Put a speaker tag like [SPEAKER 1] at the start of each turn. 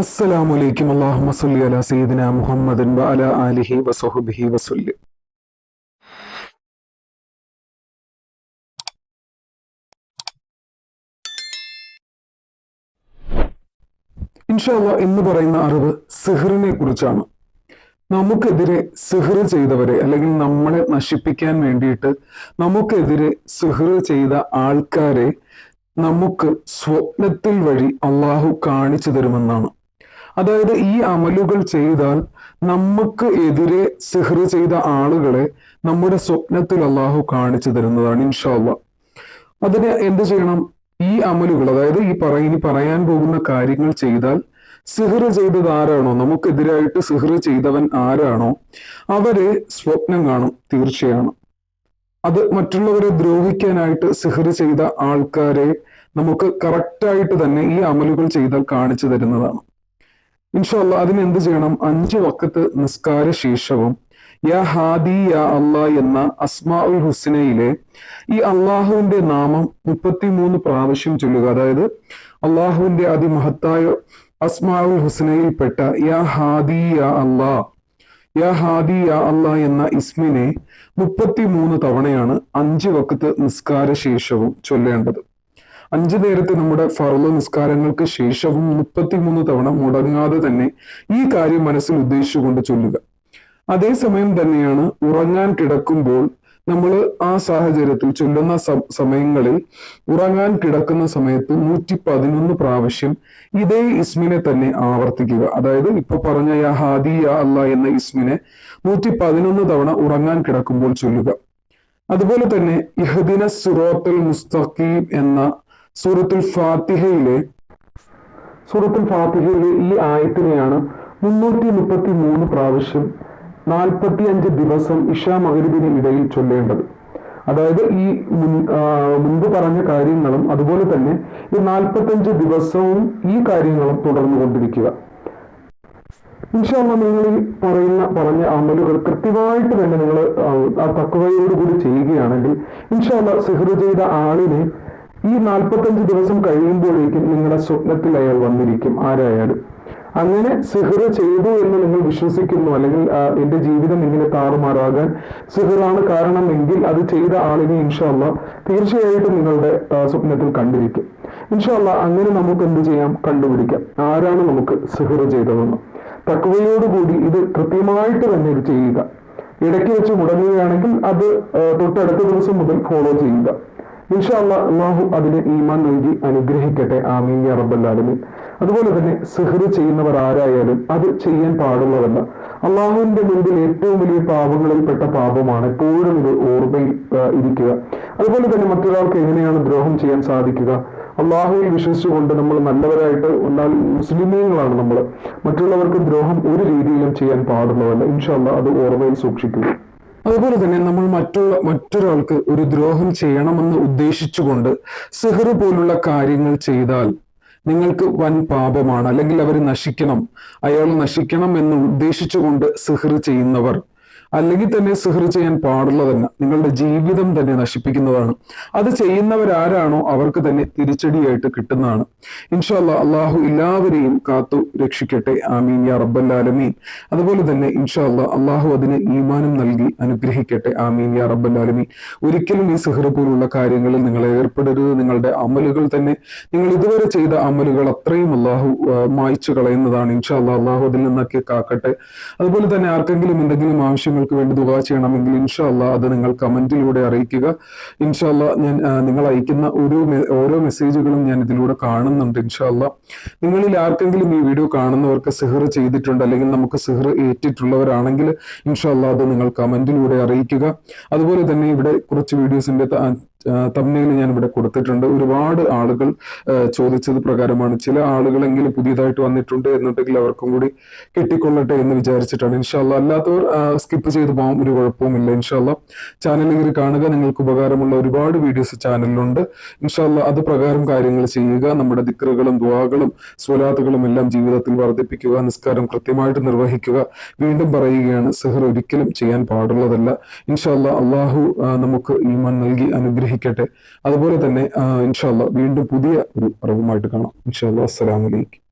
[SPEAKER 1] അസ്സലാമു അലൈക്കും അല്ലാഹുമ്മ സല്ലി അലാ സയ്യിദിന മുഹമ്മദിൻ ആലിഹി വസല്ലി. ഇൻഷാല്ല എന്ന് പറയുന്ന അറിവ് സിഹറിനെ കുറിച്ചാണ്. നമുക്കെതിരെ സിഹർ ചെയ്തവരെ അല്ലെങ്കിൽ നമ്മളെ നശിപ്പിക്കാൻ വേണ്ടിയിട്ട് നമുക്കെതിരെ സിഹർ ചെയ്ത ആൾക്കാരെ നമുക്ക് സ്വപ്നത്തിൽ വഴി അള്ളാഹു കാണിച്ചു തരുമെന്നാണ്. അതായത് ഈ അമലുകൾ ചെയ്താൽ നമുക്ക് എതിരെ സിഹർ ചെയ്ത ആളുകളെ നമ്മുടെ സ്വപ്നത്തിൽ അള്ളാഹു കാണിച്ചു തരുന്നതാണ് ഇൻഷാല്ല അതിന് എന്ത് ചെയ്യണം? ഈ അമലുകൾ അതായത് ഈ പറ ഇനി പറയാൻ പോകുന്ന കാര്യങ്ങൾ ചെയ്താൽ സിഹർ ചെയ്തത് ആരാണോ? നമുക്കെതിരായിട്ട് സിഹർ ചെയ്തവൻ ആരാണോ? അവരെ സ്വപ്നം കാണും തീർച്ചയാണ്. അത് മറ്റുള്ളവരെ ദ്രോഹിക്കാനായിട്ട് സിഹർ ചെയ്ത ആൾക്കാരെ നമുക്ക് കറക്റ്റായിട്ട് തന്നെ ഈ അമലുകൾ ചെയ്താൽ കാണിച്ചു തരുന്നതാണ്. ഇൻഷല്ല അതിന് എന്ത് ചെയ്യണം? അഞ്ച് വക്കത്ത് നിസ്കാര ശേഷവും യാ ഹാദി യാ അള്ളാ എന്ന അസ്മാ ഉൽ ഹുസ്നയിലെ ഈ അള്ളാഹുവിന്റെ നാമം മുപ്പത്തിമൂന്ന് പ്രാവശ്യം ചൊല്ലുക. അതായത് അള്ളാഹുവിന്റെ അതിമഹത്തായ അസ്മാ ഉൽ ഹുസ്നയിൽപ്പെട്ട യാ ഹാദി യാ അള്ളാ യാ ഹാദി യാ അള്ളാ എന്ന ഇസ്മിനെ മുപ്പത്തിമൂന്ന് തവണയാണ് അഞ്ച് വക്കത്ത് നിസ്കാര ശേഷവും ചൊല്ലേണ്ടത്. അഞ്ചു നേരത്തെ നമ്മുടെ ഫർള നിസ്കാരങ്ങൾക്ക് ശേഷവും മുപ്പത്തിമൂന്ന് തവണ മുടങ്ങാതെ തന്നെ ഈ കാര്യം മനസ്സിൽ ഉദ്ദേശിച്ചുകൊണ്ട് ചൊല്ലുക. അതേസമയം തന്നെയാണ് ഉറങ്ങാൻ കിടക്കുമ്പോൾ നമ്മൾ ആ സാഹചര്യത്തിൽ ചൊല്ലുന്ന സമയങ്ങളിൽ ഉറങ്ങാൻ കിടക്കുന്ന സമയത്ത് നൂറ്റി പതിനൊന്ന് പ്രാവശ്യം ഇതേ ഇസ്മിനെ തന്നെ ആവർത്തിക്കുക. അതായത് ഇപ്പൊ പറഞ്ഞ യാ ഹാദി യാ അല്ല എന്ന ഇസ്മിനെ നൂറ്റി പതിനൊന്ന് തവണ ഉറങ്ങാൻ കിടക്കുമ്പോൾ ചൊല്ലുക. അതുപോലെ തന്നെ ഇഹദിന സുറോത്തൽ മുസ്തഖീം എന്ന സൂറത്തുൽ ഫാത്തിഹയിലെ സൂറത്തുൽ ഫാത്തിഹയിലെ ഈ ആയത്തിനെയാണ് മുന്നൂറ്റി മുപ്പത്തി മൂന്ന് പ്രാവശ്യം നാൽപ്പത്തി അഞ്ച് ദിവസം ഇഷാ മകരിബിന് ഇടയിൽ ചൊല്ലേണ്ടത്. അതായത് ഈ മുൻപ് പറഞ്ഞ കാര്യങ്ങളും അതുപോലെ തന്നെ ഈ നാൽപ്പത്തഞ്ച് ദിവസവും ഈ കാര്യങ്ങളും തുടർന്നു കൊണ്ടിരിക്കുക ഇൻഷാല്ല നിങ്ങൾ ഈ പറയുന്ന പറഞ്ഞ അമലുകൾ കൃത്യമായിട്ട് തന്നെ നിങ്ങൾ ആ തക്കവയോടുകൂടി ചെയ്യുകയാണെങ്കിൽ ഇൻഷാല്ല സിഹർ ചെയ്ത ആളിനെ ഈ നാൽപ്പത്തഞ്ച് ദിവസം കഴിയുമ്പോഴേക്കും നിങ്ങളുടെ സ്വപ്നത്തിൽ അയാൾ വന്നിരിക്കും. ആരായാലും. അങ്ങനെ സിഹർ ചെയ്തു എന്ന് നിങ്ങൾ വിശ്വസിക്കുന്നു. അല്ലെങ്കിൽ എന്റെ ജീവിതം ഇങ്ങനെ താറുമാറാകാൻ സിഹറാണ് കാരണമെങ്കിൽ അത് ചെയ്ത ആളിനെ ഇൻഷാല്ല തീർച്ചയായിട്ടും നിങ്ങളുടെ സ്വപ്നത്തിൽ കണ്ടിരിക്കും. ഇൻഷാല്ല അങ്ങനെ നമുക്ക് എന്ത് ചെയ്യാം? കണ്ടുപിടിക്കാം. ആരാണ് നമുക്ക് സിഹർ ചെയ്തതെന്ന്. തക്കവയോടുകൂടി ഇത് കൃത്യമായിട്ട് തന്നെ ഇത് ചെയ്യുക. ഇടയ്ക്ക് വെച്ച് മുടങ്ങുകയാണെങ്കിൽ അത് തൊട്ടടുത്ത ദിവസം മുതൽ ഫോളോ ചെയ്യുക. ഇൻഷാല്ല അള്ളാഹു അതിന് ഈമാൻ നൽകി അനുഗ്രഹിക്കട്ടെ. ആമീൻ യാ റബ്ബല്ലാലമീൻ അതുപോലെ തന്നെ സിഹർ ചെയ്യുന്നവർ ആരായാലും അത് ചെയ്യാൻ പാടുള്ളതല്ല. അള്ളാഹുവിന്റെ മുൻപിൽ ഏറ്റവും വലിയ പാപങ്ങളിൽപ്പെട്ട പാപമാണ് എപ്പോഴും ഇത് ഓർമ്മയിൽ ഇരിക്കുക. അതുപോലെ തന്നെ മറ്റൊരാൾക്ക് എങ്ങനെയാണ് ദ്രോഹം ചെയ്യാൻ സാധിക്കുക? അള്ളാഹുവിൽ വിശ്വസിച്ചുകൊണ്ട് നമ്മൾ നല്ലവരായിട്ട് എന്നാൽ മുസ്ലിമീങ്ങളാണ് നമ്മൾ. മറ്റുള്ളവർക്ക് ദ്രോഹം ഒരു രീതിയിലും ചെയ്യാൻ പാടുള്ളതല്ല. ഇൻഷാല്ല അത് ഓർമ്മയിൽ സൂക്ഷിക്കുക. അതുപോലെ തന്നെ നമ്മൾ മറ്റുള്ള മറ്റൊരാൾക്ക് ഒരു ദ്രോഹം ചെയ്യണമെന്ന് ഉദ്ദേശിച്ചുകൊണ്ട് സിഹർ പോലുള്ള കാര്യങ്ങൾ ചെയ്താൽ നിങ്ങൾക്ക് വൻ പാപമാണ്. അല്ലെങ്കിൽ അവർ നശിക്കണം. അയാൾ നശിക്കണം എന്ന് ഉദ്ദേശിച്ചുകൊണ്ട് സിഹർ ചെയ്യുന്നവർ അല്ലെങ്കിൽ തന്നെ സിഹർ ചെയ്യാൻ പാടുള്ളതല്ല. നിങ്ങളുടെ ജീവിതം തന്നെ നശിപ്പിക്കുന്നതാണ്. അത് ചെയ്യുന്നവരാരാണോ അവർക്ക് തന്നെ തിരിച്ചടിയായിട്ട് കിട്ടുന്നതാണ്. ഇൻഷാല്ല അള്ളാഹു എല്ലാവരെയും കാത്തു രക്ഷിക്കട്ടെ. ആമീൻ യാ റബ്ബല്ലാലമീൻ അതുപോലെ തന്നെ ഇൻഷാല്ല അള്ളാഹു അതിന് ഈമാനം നൽകി അനുഗ്രഹിക്കട്ടെ. ആമീൻ യാ റബ്ബല്ലാലമീൻ ഒരിക്കലും ഈ സിഹർ പോലുള്ള കാര്യങ്ങളിൽ നിങ്ങൾ ഏർപ്പെടരുത്. നിങ്ങളുടെ അമലുകൾ തന്നെ നിങ്ങൾ ഇതുവരെ ചെയ്ത അമലുകൾ അത്രയും അള്ളാഹു മായ്ച്ചു കളയുന്നതാണ്. ഇൻഷാല്ല അള്ളാഹു അതിൽ നിന്നൊക്കെ കാക്കട്ടെ. അതുപോലെ തന്നെ ആർക്കെങ്കിലും എന്തെങ്കിലും ആവശ്യങ്ങൾക്ക് വേണ്ടി ദുവാ ചെയ്യണമെങ്കിൽ ഇൻഷാല്ല അത് നിങ്ങൾ കമന്റിലൂടെ അറിയിക്കുക. ഇൻഷാല്ല ഞാൻ നിങ്ങൾ അയക്കുന്ന ഒരു ഓരോ മെസ്സേജുകളും ഞാൻ ഇതിലൂടെ കാണുന്നുണ്ട് ഇൻഷാല്ല നിങ്ങളിൽ ആർക്കെങ്കിലും ഈ വീഡിയോ കാണുന്നവർക്ക് സിഹർ ചെയ്തിട്ടുണ്ട് അല്ലെങ്കിൽ നമുക്ക് സിഹർ ഏറ്റിട്ടുള്ളവരാണെങ്കിൽ ഇൻഷാല്ല അത് നിങ്ങൾ കമന്റിലൂടെ അറിയിക്കുക. അതുപോലെ തന്നെ ഇവിടെ കുറച്ച് വീഡിയോസിന്റെ തമ്മിൽ ഞാൻ ഇവിടെ കൊടുത്തിട്ടുണ്ട്. ഒരുപാട് ആളുകൾ ചോദിച്ചത് പ്രകാരമാണ്. ചില ആളുകളെങ്കിലും പുതിയതായിട്ട് വന്നിട്ടുണ്ട് എന്നുണ്ടെങ്കിൽ അവർക്കും കൂടി കിട്ടിക്കൊള്ളട്ടെ എന്ന് വിചാരിച്ചിട്ടാണ്. ഇൻഷാല്ല അല്ലാത്തവർ സ്കിപ്പ് ചെയ്ത് പോകാം ഒരു കുഴപ്പവുമില്ല ഇൻഷാല്ല ചാനൽ കയറി കാണുക. നിങ്ങൾക്ക് ഉപകാരമുള്ള ഒരുപാട് വീഡിയോസ് ചാനലിലുണ്ട് ഇൻഷാല്ല അത് പ്രകാരം കാര്യങ്ങൾ ചെയ്യുക. നമ്മുടെ ദിക്കറുകളും ദ്വാകളും സ്വലാത്തുകളും എല്ലാം ജീവിതത്തിൽ വർദ്ധിപ്പിക്കുക നിസ്കാരം കൃത്യമായിട്ട് നിർവഹിക്കുക. വീണ്ടും പറയുകയാണ് സെഹർ ഒരിക്കലും ചെയ്യാൻ പാടുള്ളതല്ല. ഇൻഷാല്ല അള്ളാഹു നമുക്ക് ഈമാൻ നൽകി അനുഗ്രഹിക്കും. അനുഗ്രഹിക്കട്ടെ അതുപോലെ തന്നെ ഇൻഷാല്ല വീണ്ടും പുതിയ ഒരു അറിവുമായിട്ട് കാണാം. ഇൻഷാല്ല അസ്സലാമലൈക്കും